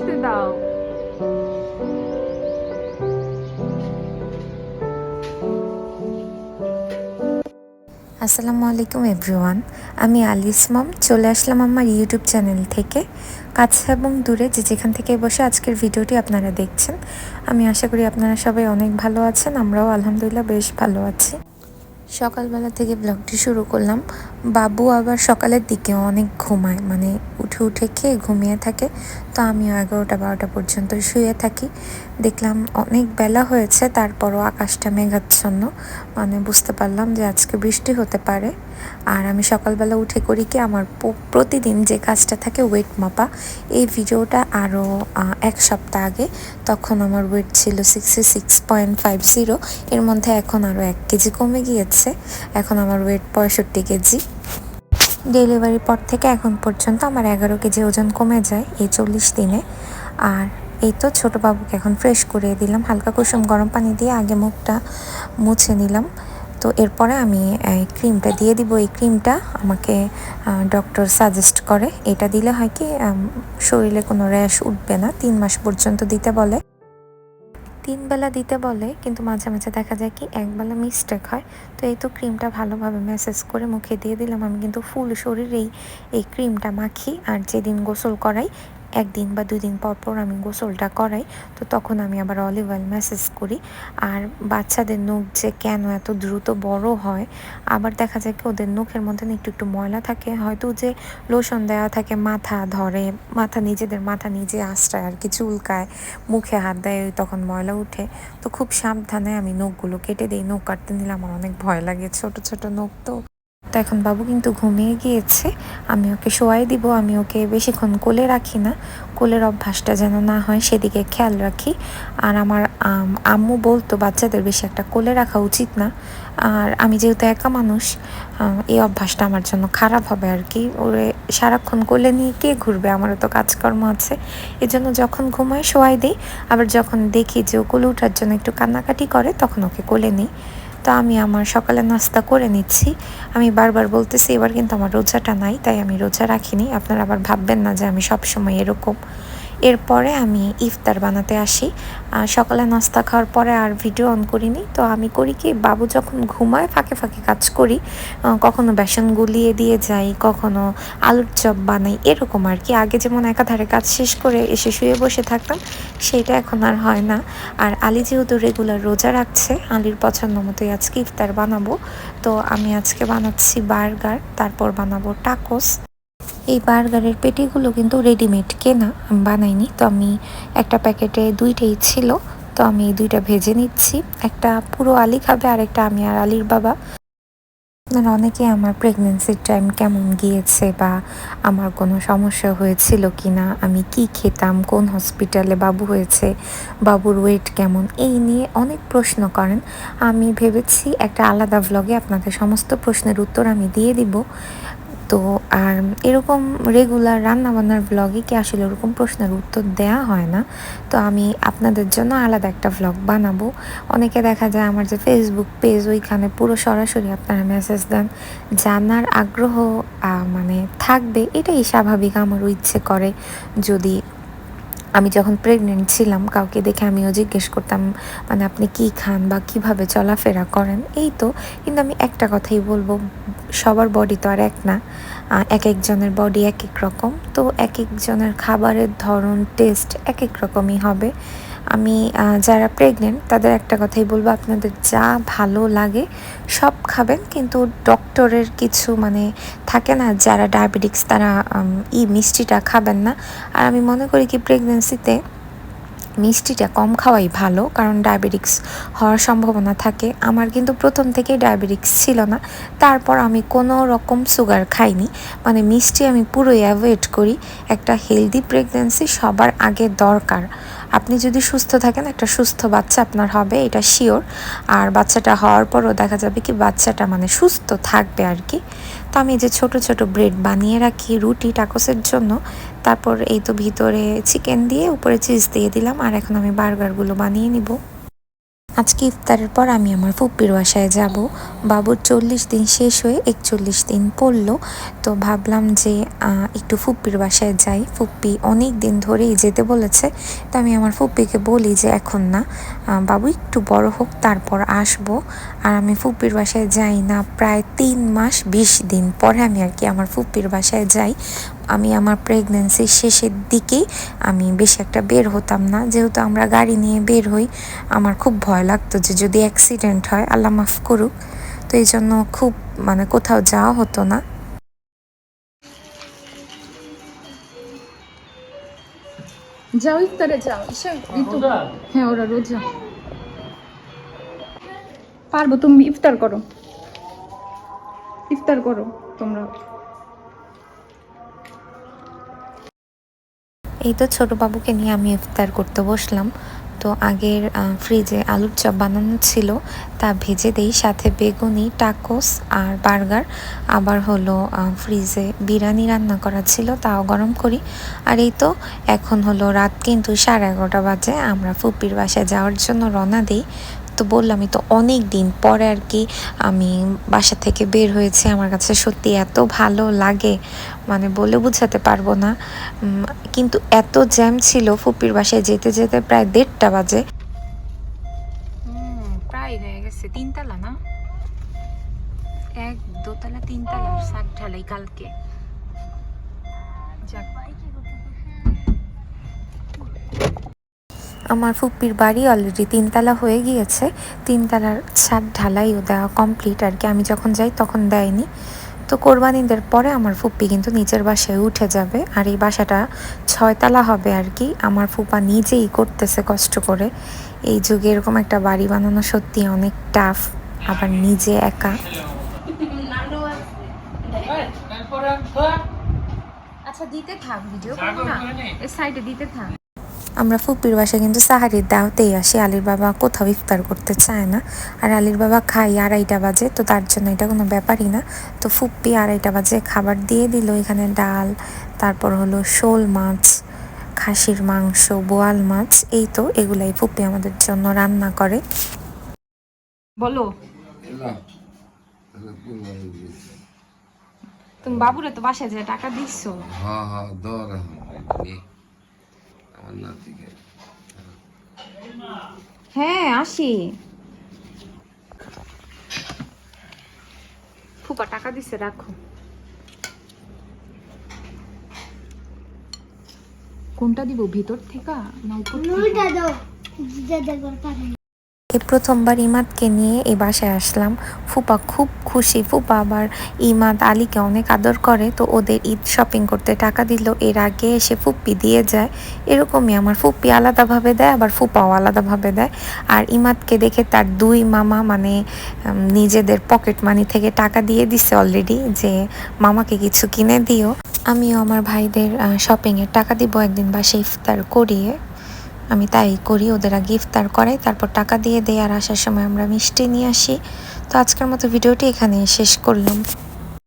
বসতে দাও। আসসালামু আলাইকুম, এভরিওয়ান। আমি আলিস মম। চলে আসলাম আমার ইউটিউব চ্যানেল থেকে। কাছে এবং দূরে যে যেখান থেকে বসে আজকের ভিডিওটি আপনারা দেখছেন, আমি আশা করি আপনারা সবাই অনেক ভালো আছেন। আমরাও আলহামদুলিল্লাহ বেশ ভালো আছি। সকালবেলা থেকে ব্লগটি শুরু করলাম। বাবু আবার সকালের দিকে অনেক ঘুমায় মানে উঠে উঠে খেয়ে ঘুমিয়ে থাকে। তো আমিও এগারোটা বারোটা পর্যন্ত শুয়ে থাকি। দেখলাম অনেক বেলা হয়েছে, তারপরও আকাশটা মেঘাচ্ছন্ন। মানে বুঝতে পারলাম যে আজকে বৃষ্টি হতে পারে। আর আমি সকালবেলা উঠে করি কি, আমার প্রতিদিন যে কাজটা থাকে ওয়েট মাপা, এই ভিডিওটা আরও এক সপ্তাহ আগে। তখন আমার ওয়েট ছিল sixty six point five zero এর মধ্যে এখন আরও এক কেজি কমে গিয়েছে। এখন আমার ওয়েট পঁয়ষট্টি কেজি। ডেলিভারির পর থেকে এখন পর্যন্ত আমার এগারো কেজি ওজন কমে যায় এই চল্লিশ দিনে। আর এই তো ছোটো বাবুকে এখন ফ্রেশ করে দিলাম। হালকা কুসুম গরম পানি দিয়ে আগে মুখটা মুছে নিলাম। তো এরপরে আমি এই ক্রিমটা দিয়ে দিব। এই ক্রিমটা আমাকে ডক্টর সাজেস্ট করে। এটা দিলে হয় কি শরীরে কোনো র্যাশ উঠবে না। তিন মাস পর্যন্ত দিতে বলে। তিন বেলা দিতে বলে, কিন্তু মাঝে মাঝে দেখা যায় কি একবেলা মিস্টেক হয়। তো এই তো ক্রিমটা ভালোভাবে ম্যাসেজ করে মুখে দিয়ে দিলাম। আমি কিন্তু ফুল শরীরেই এই ক্রিমটা মাখি আর যেদিন গোসল করাই একদিন বা দুই দিন পর পর আমি গোসলটা করাই, তো তখন আমি আবার অলিভ অয়েল ম্যাসেজ করি। আর বাচ্চাদের নখ যে কেন এত দ্রুত বড় হয়, আবার দেখা যায় কি ওদের নখের মধ্যে একটু একটু ময়লা থাকে, হয়তো যে লোশন দেওয়া থাকে মাথা ধরে, মাথা নিজেদের মাথা নিজে আশ্রয় আর কি চুলকায়, মুখে হাত দেয়, ওই তখন ময়লা উঠে। তো খুব সাবধানে আমি নখগুলো কেটে দিই, নখ কাটতে নিলে আমার অনেক ভয় লাগে ছোট ছোট নখ তো। তো এখন বাবু কিন্তু ঘুমিয়ে গিয়েছে। আমি ওকে শোয়াই দিব আমি ওকে বেশিক্ষণ কোলে রাখি না। কোলের অভ্যাসটা যেন না হয় সেদিকে খেয়াল রাখি। আর আমার আম, আম্মু বলতো বাচ্চাদের বেশি একটা কোলে রাখা উচিত না। আর আমি যেহেতু একা মানুষ এই অভ্যাসটা আমার জন্য খারাপ হবে আর কি। ওরে সারাক্ষণ কোলে নিয়ে কে ঘুরবে? আমারও তো কাজকর্ম আছে। এই জন্য যখন ঘুমায় শোয়াই দিই। আবার যখন দেখি যে ও কোলে ওঠার জন্য একটু কান্নাকাটি করে তখন ওকে কোলে নিই। তো আমি আমার সকালে নাস্তা করে নিচ্ছি। আমি বারবার বলতেছি, এবার কিন্তু আমার রোজাটা নাই, তাই আমি রোজা রাখিনি। আপনারা আবার ভাববেন না যে আমি সবসময় এরকম। এরপরে আমি ইফতার বানাতে আসি। সকালে নাস্তা খাওয়ার পরে আর ভিডিও অন করিনি। তো আমি করি কি, বাবু যখন ঘুমায়, ফাঁকে ফাঁকে কাজ করি। কখনো বেসন গুলিয়ে দিয়ে যাই, কখনো আলুর চপ বানাই, এরকম আর কি। আগে যেমন একাধারে কাজ শেষ করে এসে শুয়ে বসে থাকতাম, সেটা এখন আর হয় না। আর আলি যেহেতু রেগুলার রোজা রাখছে, আলির পছন্দ মতোই আজকে ইফতার বানাবো। তো আমি আজকে বানাচ্ছি বার্গার, তারপর বানাবো টাকোস এই বার্গারের পেটিগুলো কিন্তু রেডিমেড কেনা বানাইনি। তো আমি একটা প্যাকেটে দুইটাই ছিল, তো আমি এই দুইটা ভেজে নিচ্ছি। একটা পুরো আলি খাবে আর একটা আমি আর আলির বাবা। আপনারা অনেকে আমার প্রেগনেন্সির টাইম কেমন গিয়েছে বা আমার কোনো সমস্যা হয়েছিল কি না আমি কি খেতাম, কোন হসপিটালে বাবু হয়েছে, বাবুর ওয়েট কেমন, এই নিয়ে অনেক প্রশ্ন করেন। আমি ভেবেছি একটা আলাদা ভ্লগে আপনাদের সমস্ত প্রশ্নের উত্তর আমি দিয়ে দিব। তো আর এরকম রেগুলার রান্নাবান্নার ব্লগে কি আসলে ওরকম প্রশ্নের উত্তর দেয়া হয় না? তো আমি আপনাদের জন্য আলাদা একটা ব্লগ বানাবো। অনেকে দেখা যায় আমার যে ফেসবুক পেজ ওইখানে পুরো সরাসরি আপনারা মেসেজ দেন। জানার আগ্রহ মানে থাকবে, এটাই স্বাভাবিক, আমারও ইচ্ছে করে। যদি আমি যখন প্রেগনেন্ট ছিলাম, কাউকে দেখে আমিও জিজ্ঞেস করতাম মানে আপনি কি খান বা কীভাবে চলাফেরা করেন? এই তো, কিন্তু আমি একটা কথাই বলব, সবার বডি তো আর এক না। এক একজনের বডি এক এক রকম, তো এক একজনের খাবারের ধরন টেস্ট এক এক রকমই হবে। আমি যারা প্রেগনেন্ট তাদের একটা কথাই বলব, আপনাদের যা ভালো লাগে সব খাবেন, কিন্তু ডক্টরের কিছু মানে থাকে না, যারা ডায়াবেটিক্স তারা ই মিষ্টিটা খাবেন না। আর আমি মনে করি কি প্রেগনেন্সিতে মিষ্টিটা কম খাওয়াই ভালো, কারণ ডায়াবেটিক্স হওয়ার সম্ভাবনা থাকে। আমার কিন্তু প্রথম থেকেই ডায়াবেটিক্স ছিল না। তারপর আমি কোনো রকম সুগার খাইনি। মানে মিষ্টি আমি পুরোই অ্যাভয়েড করি। একটা হেলদি প্রেগনেন্সি সবার আগে দরকার। আপনি যদি সুস্থ থাকেন, একটা সুস্থ বাচ্চা আপনার হবে, এটা শিওর আর বাচ্চাটা হওয়ার পরও দেখা যাবে কি বাচ্চাটা মানে সুস্থ থাকবে আর কি। তো আমি যে ছোট ছোট ব্রেড বানিয়ে রাখি, রুটি টাকোসের জন্য, তারপর এই তো ভিতরে চিকেন দিয়ে উপরে চিজ দিয়ে দিলাম, আর এখন আমি বার্গারগুলো বানিয়ে নিব। আজকে ইফতারের পর আমি আমার ফুপ্পির বাসায় যাব। বাবুর চল্লিশ দিন শেষ হয়ে একচল্লিশ দিন পড়ল। তো ভাবলাম যে একটু ফুপ্পির বাসায় যাই। ফুপ্পি অনেক দিন ধরেই যেতে বলেছে। তো আমি আমার ফুপ্পিকে বলি যে, এখন না বাবু একটু বড় হোক, তারপর আসব। আর আমি ফুপ্পির বাসায় যাই না, প্রায় তিন মাস বিশ দিন পরে আমি আর কি আমার ফুপ্পির বাসায় যাই। আমি আমার প্রেগনেন্সির শেষের দিকেই আমি বেশি একটা বের হতাম না। যেহেতু আমরা গাড়ি নিয়ে বের হই আমার খুব ভয় লাগতো যে যদি অ্যাক্সিডেন্ট হয় আল্লাহ মাফ করুক। তো এই জন্য খুব মানে কোথাও যাওয়া হতো না। যাও ইফতারে যাও। হ্যাঁ ওরা রোজা। পারব তুমি ইফতার করো। ইফতার করো তোমরা। এই তো ছোট বাবুকে নিয়ে আমি ইফতার করতে বসলাম। তো আগের ফ্রিজে আলুর চপ বানানো ছিল, তা ভেজে দেই। সাথে বেগুনি টাকোস আর বার্গার আবার হলো ফ্রিজে বিরিয়ানি রান্না করা ছিল, তাও গরম করি। আর এই তো এখন হলো রাত কিন্তু সাড়ে এগারোটা বাজে, আমরা ফুপির বাসায় যাওয়ার জন্য রওনা দিই। তো বললামই তো, অনেক দিন পরে আর কি আমি বাসা থেকে বের হয়েছি। আমার কাছে সত্যি এত ভালো লাগে মানে বলে বোঝাতে পারব না। কিন্তু এত জ্যাম ছিল ফুপির বাসায় যেতে যেতে প্রায় দেড়টা বাজে। প্রায় হয়ে গেছে। তিনতলা না? এক দোতলা, তিনতলা, সাত ঢালাই কালকে। যাক। আমার ফুপ্পির বাড়ি অলরেডি তিনতলা হয়ে গিয়েছে। তিনতলার ছাদ ঢালাইও দেওয়া কমপ্লিট আর কি। আমি যখন যাই তখন দেয়নি। তো কোরবানিদের পরে আমার ফুপ্পি কিন্তু নিজের বাসায় উঠে যাবে। আর এই বাসাটা ছয়তলা হবে আর কি। আমার ফুপা নিজেই করতেছে কষ্ট করে। এই যুগে এরকম একটা বাড়ি বানানো সত্যি অনেক টাফ আবার নিজে একা। আচ্ছা দিতে থাক ভিডিও করব না। এর সাইডে দিতে থাক। আমরা ফুপির বাসায় কিন্তু সাহারির দাওতেই আসি। আলীর বাবা কোথাও ইফতার করতে চায় না। আর আলীর বাবা খাই আড়াইটা বাজে তো তার জন্য এটা কোনো ব্যাপারই না। তো ফুপ্পি আড়াইটা বাজে খাবার দিয়ে দিল। এখানে ডাল তারপর হলো শোল মাছ খাসির মাংস বোয়াল মাছ এই তো এগুলাই ফুপ্পি আমাদের জন্য রান্না করে। বলো। তুমি বাবুরে তো বাসায় যে টাকা দিচ্ছ হ্যাঁ হ্যাঁ দর আমার নাতিকে। হ্যাঁ আসি। ফুপা টাকা দিছে রাখো। কোনটা দিব ভিতর থেকে না উপর থেকে? এই প্রথমবার ইমাদকে নিয়ে এই বাসায় আসলাম। ফুপা খুব খুশি। ফুপা আবার ইমাদ আলীকে অনেক আদর করে, তো ওদের ঈদ শপিং করতে টাকা দিল। এর আগে এসে ফুপ্পি দিয়ে যায়। এরকমই আমার ফুপ্পি আলাদাভাবে দেয়, আবার ফুপাও আলাদাভাবে দেয়। আর ইমাদকে দেখে তার দুই মামা মানে নিজেদের পকেট মানি থেকে টাকা দিয়ে দিছে অলরেডি যে, মামাকে কিছু কিনে দিও। আমিও আমার ভাইদের শপিংয়ের টাকা দিব, একদিন বাসে ইফতার করিয়ে আমি তাই করি, ওদের আগে ইফতার করাই তারপর টাকা দিয়ে দেয়, আর আসার সময় আমরা মিষ্টি নিয়ে আসি। তো আজকের মতো ভিডিওটি এখানে শেষ করলাম।